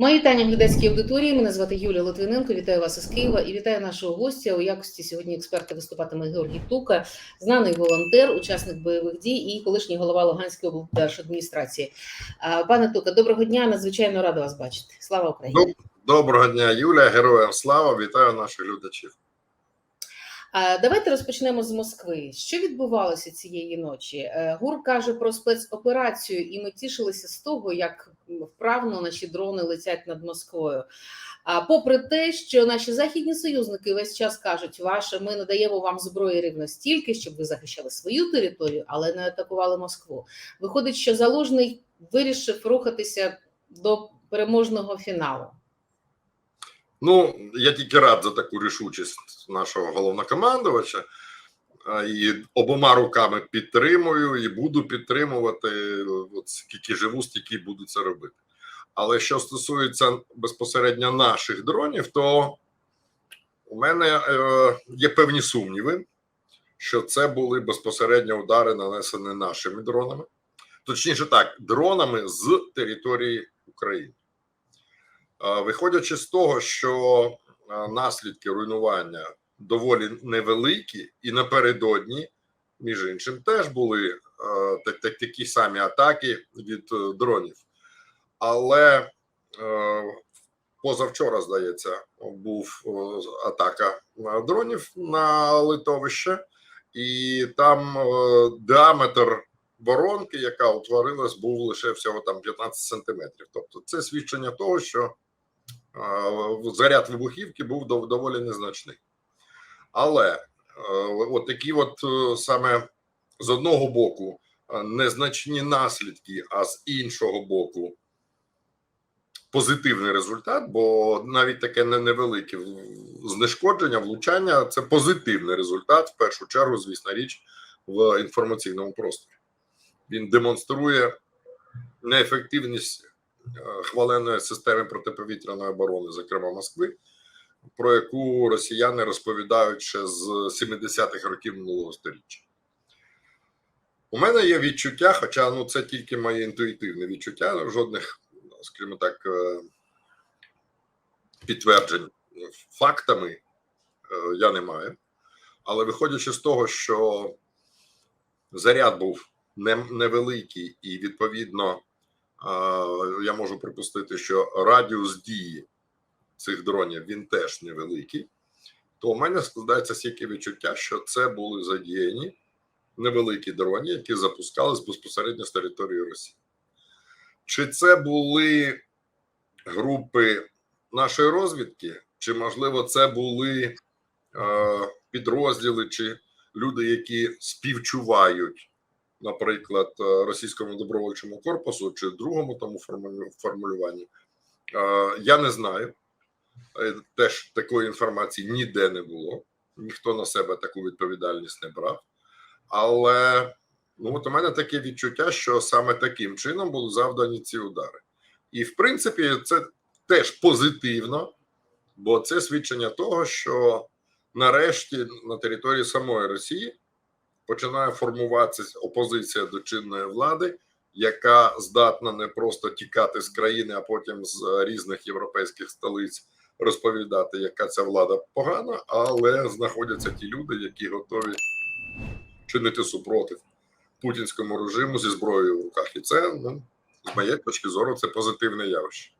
Мої вітання глядацькій аудиторії. Мене звати Юлія Литвиненко. Вітаю вас із Києва і вітаю нашого гостя. У якості сьогодні експерта виступатиме Георгій Тука, знаний волонтер, учасник бойових дій і колишній голова Луганської облдержадміністрації. Пане Тука, доброго дня. Надзвичайно рада вас бачити. Слава Україні! Доброго дня, Юлія. Героям слава! Вітаю наших глядачів. Давайте розпочнемо з Москви. Що відбувалося цієї ночі? Е, ГУР каже про спецоперацію, і ми тішилися з того, як вправно наші дрони летять над Москвою. А попри те, що наші західні союзники весь час кажуть, ваше ми надаємо вам зброї рівно стільки, щоб ви захищали свою територію, але не атакували Москву. Виходить, що залужний вирішив рухатися до переможного фіналу. Ну, я тільки рад за таку рішучість нашого головнокомандувача і обома руками підтримую і буду підтримувати. От скільки живу, стільки буду це робити. Але що стосується безпосередньо наших дронів, то у мене е, є певні сумніви, що це були безпосередньо удари, нанесені нашими дронами, точніше так, дронами з території України. Виходячи з того, що наслідки руйнування доволі невеликі, і напередодні, між іншим, теж були так, так, такі самі атаки від е, дронів. Але е, позавчора, здається, був атака дронів на литовище, і там е, діаметр воронки, яка утворилась, був лише всього там 15 сантиметрів. Тобто, це свідчення того, що заряд вибухівки був доволі незначний. Але е, от такі, от е, саме з одного боку, е, незначні наслідки, а з іншого боку, позитивний результат, бо навіть таке невелике знешкодження, влучання це позитивний результат, в першу чергу, звісно річ, в інформаційному просторі. Він демонструє неефективність хваленої системи протиповітряної оборони, зокрема Москви, про яку росіяни розповідають ще з 70-х років минулого століття. У мене є відчуття, хоча ну, це тільки моє інтуїтивне відчуття, жодних, скажімо так, е, підтверджень фактами е, я не маю. Але виходячи з того, що заряд був невеликий, і відповідно я можу припустити, що радіус дії цих дронів він теж невеликий, то у мене складається стільки відчуття, що це були задіяні невеликі дрони, які запускались безпосередньо з території Росії. Чи це були групи нашої розвідки, чи, можливо, це були е, підрозділи, чи люди, які співчувають, наприклад, е, російському добровольчому корпусу чи другому тому формулю- формулюванні, е, я не знаю. Е, Теж такої інформації ніде не було. Ніхто на себе таку відповідальність не брав. Але ну, от у мене таке відчуття, що саме таким чином були завдані ці удари. І в принципі, це теж позитивно, бо це свідчення того, що нарешті на території самої Росії починає формуватися опозиція до чинної влади, яка здатна не просто тікати з країни, а потім з різних європейських столиць розповідати, яка ця влада погана, але знаходяться ті люди, які готові чинити супротив путінському режиму зі зброєю в руках. І це, ну, з моєї точки зору, це позитивне явище.